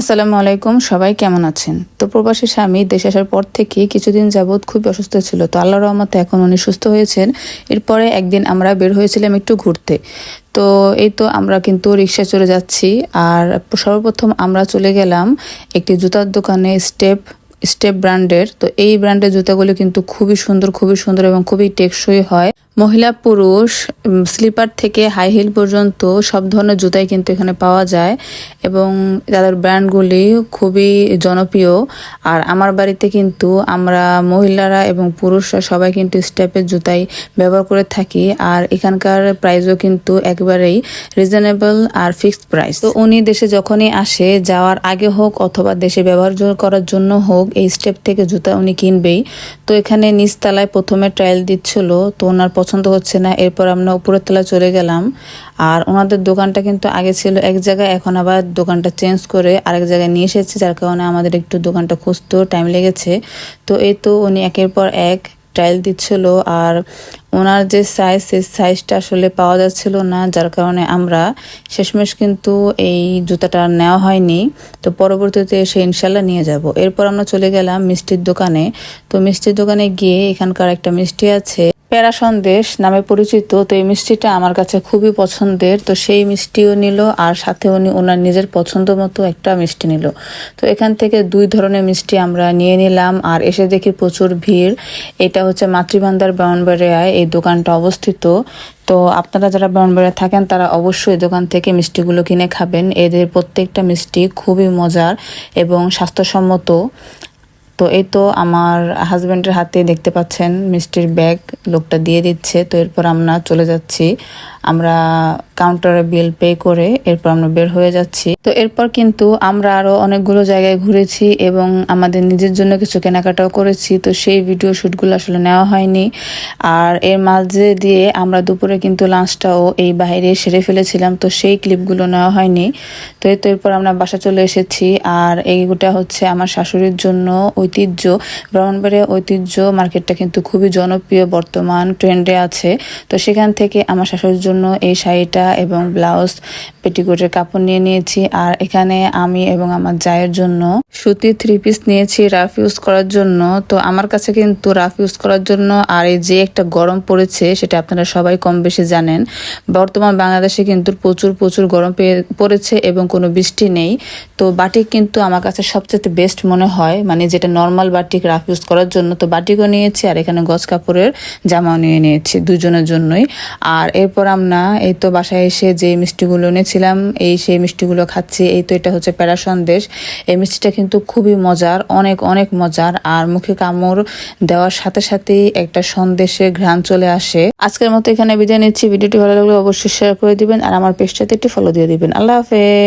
আসসালামু আলাইকুম, সবাই কেমন আছেন? তো প্রবাসী স্বামী দেশে আসার পর থেকে কিছুদিন যাবৎ খুবই অসুস্থ ছিল। তো আল্লাহর রহমতে এখন উনি সুস্থ হয়েছেন। এরপরে একদিন আমরা বের হয়েছিলাম একটু ঘুরতে। তো এই তো আমরা কিন্তু রিক্সায় চলে যাচ্ছি। আর সর্বপ্রথম আমরা চলে গেলাম একটি জুতার দোকানে স্টেপ স্টেপ ব্র্যান্ডের। তো এই ব্র্যান্ডের জুতাগুলো কিন্তু খুবই সুন্দর খুবই সুন্দর এবং খুবই টেকসই হয়। মহিলা, পুরুষ স্লিপার থেকে হাই হিল পর্যন্ত সব ধরনের জুতাই কিন্তু এখানে পাওয়া যায় এবং তাদের ব্র্যান্ডগুলি খুবই জনপ্রিয়। আর আমার বাড়িতে কিন্তু আমরা মহিলারা এবং পুরুষরা সবাই কিন্তু স্টেপের জুতাই ব্যবহার করে থাকি আর এখানকার প্রাইসও কিন্তু একেবারেই রিজনেবল আর ফিক্সড প্রাইস তো উনি দেশে যখনই আসে, যাওয়ার আগে হোক অথবা দেশে ব্যবহার করার জন্য হোক, এই স্টেপ থেকে জুতা উনি কিনবেই। তো এখানে নিচতলায় প্রথমে ট্রায়াল দিচ্ছিল, তো ওনার হচ্ছে না, এরপর আমরা উপরের তলায় চলে গেলাম। আর ওনাদের দোকানটা কিন্তু আগে ছিল এক জায়গায়, এখন আবার দোকানটা চেঞ্জ করে আরেক জায়গায় নিয়ে এসেছে, যার কারণে আমাদের একটু দোকানটা খুঁজতেও টাইম লেগেছে। তো এই তো উনি একের পর এক ট্রায়াল দিচ্ছিল, আর ওনার যে সাইজ সেই সাইজটা আসলে পাওয়া যাচ্ছিল না, যার কারণে আমরা শেষমেশ কিন্তু এই জুতাটা নেওয়া হয়নি। তো পরবর্তীতে এসে ইনশাল্লাহ নিয়ে যাব। এরপর আমরা চলে গেলাম মিষ্টির দোকানে। তো মিষ্টির দোকানে গিয়ে এখানকার একটা মিষ্টি আছে প্যারা সন্দেশ নামে পরিচিত। তো এই মিষ্টিটা আমার কাছে খুবই পছন্দের। তো সেই মিষ্টিও নিল আর সাথে উনি ওনার নিজের পছন্দ মতো একটা মিষ্টি নিল। তো এখান থেকে দুই ধরনের মিষ্টি আমরা নিয়ে নিলাম। আর এসে দেখি প্রচুর ভিড়। এটা হচ্ছে মাতৃভান্ডার ব্রাউনবাড়িয়ায় এই দোকানটা অবস্থিত। তো আপনারা যারা ব্রাহ্মণবাড়িয়া থাকেন, তারা অবশ্যই দোকান থেকে মিষ্টিগুলো কিনে খাবেন। এদের প্রত্যেকটা মিষ্টি খুবই মজার এবং স্বাস্থ্যসম্মত। তো এই তো আমার হাজবেন্ডের হাতে দেখতে পাচ্ছেন মিষ্টির ব্যাগ লোকটা দিয়ে দিচ্ছে। তো এরপর আমরা চলে যাচ্ছি। আমরা কাউন্টারে বিল পে করে এরপর আমরা বের হয়ে যাচ্ছি। তো এরপর কিন্তু আমরা আরও অনেকগুলো জায়গায় ঘুরেছি এবং আমাদের নিজের জন্য কিছু কেনাকাটাও করেছি। তো সেই ভিডিও শুটগুলো আসলে নেওয়া হয়নি। আর এর মাঝে দিয়ে আমরা দুপুরে কিন্তু লাঞ্চটাও এই বাইরে সেরে ফেলেছিলাম। তো সেই ক্লিপগুলো নেওয়া হয়নি। তো এরপর আমরা বাসা চলে এসেছি। আর এইটা হচ্ছে আমার শাশুড়ির জন্য ঐতিহ্য ব্রাহ্মণবাড়িয়া ঐতিহ্য মার্কেটটা কিন্তু খুবই জনপ্রিয় বর্তমান ট্রেন্ডে আছে। তো সেখান থেকে আমার শাশুড়ির জন্য এই শাড়িটা এবং ব্লাউজ, পেটিকোটের কাপড় নিয়ে নিয়েছি। আর এখানে আমি এবং আমার জায়ের জন্য সুতির থ্রি পিস নিয়েছি রাফ ইউজ করার জন্য। তো আমার কাছে কিন্তু রাফ ইউজ করার জন্য আর এই যে একটা গরম পড়েছে, সেটা আপনারা সবাই কম বেশি জানেন। বর্তমান বাংলাদেশে কিন্তু প্রচুর প্রচুর গরম পড়েছে এবং কোনো বৃষ্টি নেই। তো বাটিক কিন্তু আমার কাছে সবচেয়ে বেস্ট মনে হয় মানে যেটা নর্মাল বাটিক রাফ ইউজ করার জন্য তো বাটিকও নিয়েছি, আর এখানে গজ কাপড়ের জামাও নিয়ে নিয়েছি দুজনের জন্যই। আর এরপর আমরা এই তো বাসায় এসে যে মিষ্টিগুলো এনেছিলাম, এই সেই মিষ্টিগুলো খাচ্ছি। এই তো এটা হচ্ছে প্যারা সন্দেশ। এই মিষ্টিটা কিন্তু খুবই মজার, অনেক অনেক মজার। আর মুখে কামড় দেওয়ার সাথে সাথেই একটা সন্দেশের ঘ্রাণ চলে আসে। আজকের মতো এখানে বিদায় নিচ্ছি। ভিডিওটি ভালো লাগলে অবশ্যই শেয়ার করে দিবেন, আর আমার পেজটাতে একটু ফলো দিয়ে দিবেন। আল্লাহ হাফেজ।